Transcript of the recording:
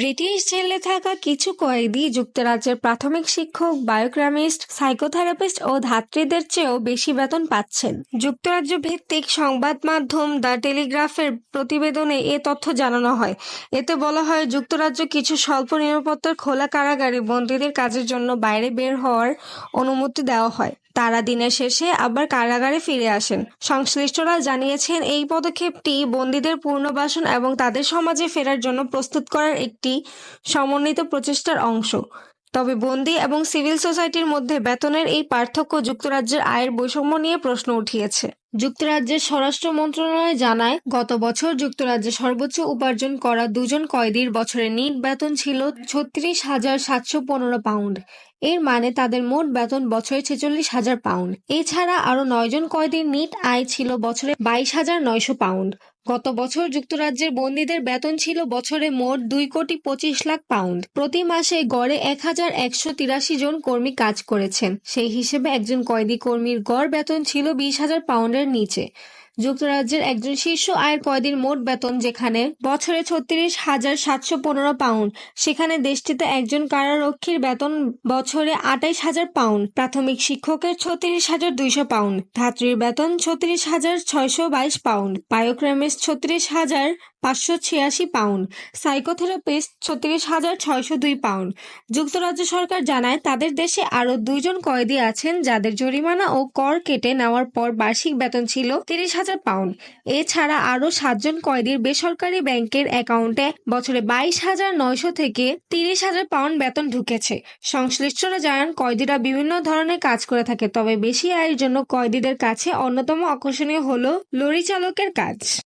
British জেলে থাকা কিছু কয়েদি, যুক্তরাজ্যের প্রাথমিক শিক্ষক বায়োকেমিস্ট সাইকোথেরাপিস্ট ও ধাত্রীদের চেয়েও বেশি বেতন পাচ্ছেন। যুক্তরাজ্য ভিত্তিক সংবাদ মাধ্যম দ্য টেলিগ্রাফের প্রতিবেদনে এ তথ্য জানানো হয়। এতে বলা হয়, যুক্তরাজ্য কিছু স্বল্প নিরাপত্তার খোলা কারাগারে বন্দীদের কাজের জন্য বাইরে বের হওয়ার অনুমতি দেওয়া হয়। তারা দিনের শেষে আবার কারাগারে ফিরে আসেন। সংশ্লিষ্টরা জানিয়েছেন, এই পদক্ষেপটি বন্দীদের পুনর্বাসন এবং তাদের সমাজে ফেরার জন্য প্রস্তুত করার একটি সমন্বিত প্রচেষ্টার অংশ। তবে বন্দি এবং সিভিল সোসাইটির মধ্যে বেতনের এই পার্থক্য যুক্তরাজ্যের আয়ের বৈষম্য নিয়ে প্রশ্ন উঠিয়েছে। যুক্তরাজ্যের স্বরাষ্ট্র মন্ত্রণালয় জানায়, গত বছর যুক্তরাজ্যে সর্বোচ্চ উপার্জন করা দুজন কয়েদির বছরে নিট বেতন ছিল ছত্রিশ হাজার সাতশো পনেরো পাউন্ড। এর মানে তাদের মোট বেতন বছরে ছেচল্লিশ হাজার পাউন্ড। এছাড়া আরও নয়জন কয়েদির নিট আয় ছিল বছরে বাইশ হাজার নয়শো পাউন্ড। গত বছর যুক্তরাজ্যের বন্দীদের বেতন ছিল বছরে মোট দুই কোটি পঁচিশ লাখ পাউন্ড। প্রতি মাসে গড়ে এক হাজার একশো তিরাশি জন কর্মী কাজ করেছেন। সেই হিসেবে একজন কয়েদি কর্মীর গড় বেতন ছিল বিশ হাজার পাউন্ডের নিচে। যুক্তরাজ্যের একজন শীর্ষ আয়ের কয়েদির মোট বেতন, যেখানে বছরে ছত্রিশ হাজার সাতশো পনেরো পাউন্ড, সেখানে দেশটিতে একজন কারারক্ষীর বেতন বছরে আটাইশ হাজার পাউন্ড, প্রাথমিক শিক্ষকের ছত্রিশ হাজার দুইশো পাউন্ড, ধাত্রীর বেতন ছত্রিশ হাজার ছয়শো বাইশ পাউন্ড, বায়োক্রেমিস্ট ছত্রিশ হাজার পাঁচশো ছিয়াশি পাউন্ড। সাইকোথেরাপিস্ট ছত্রিশ হাজার ছয়শো দুই পাউন্ড। যুক্তরাজ্য সরকার জানায়, তাদের দেশে আরও দুইজন কয়েদি আছেন যাদের জরিমানা ও কর কেটে নেওয়ার পর বার্ষিক বেতন ছিল তিরিশ হাজার পাউন্ড। এছাড়া আরও সাতজন কয়েদির বেসরকারি ব্যাংকের অ্যাকাউন্টে বছরে বাইশ হাজার নয়শো থেকে তিরিশ হাজার পাউন্ড বেতন ঢুকেছে। সংশ্লিষ্টরা জানান, কয়েদিরা বিভিন্ন ধরনের কাজ করে থাকে, তবে বেশি আয়ের জন্য কয়েদিদের কাছে অন্যতম আকর্ষণীয় হলো লরি চালকের কাজ।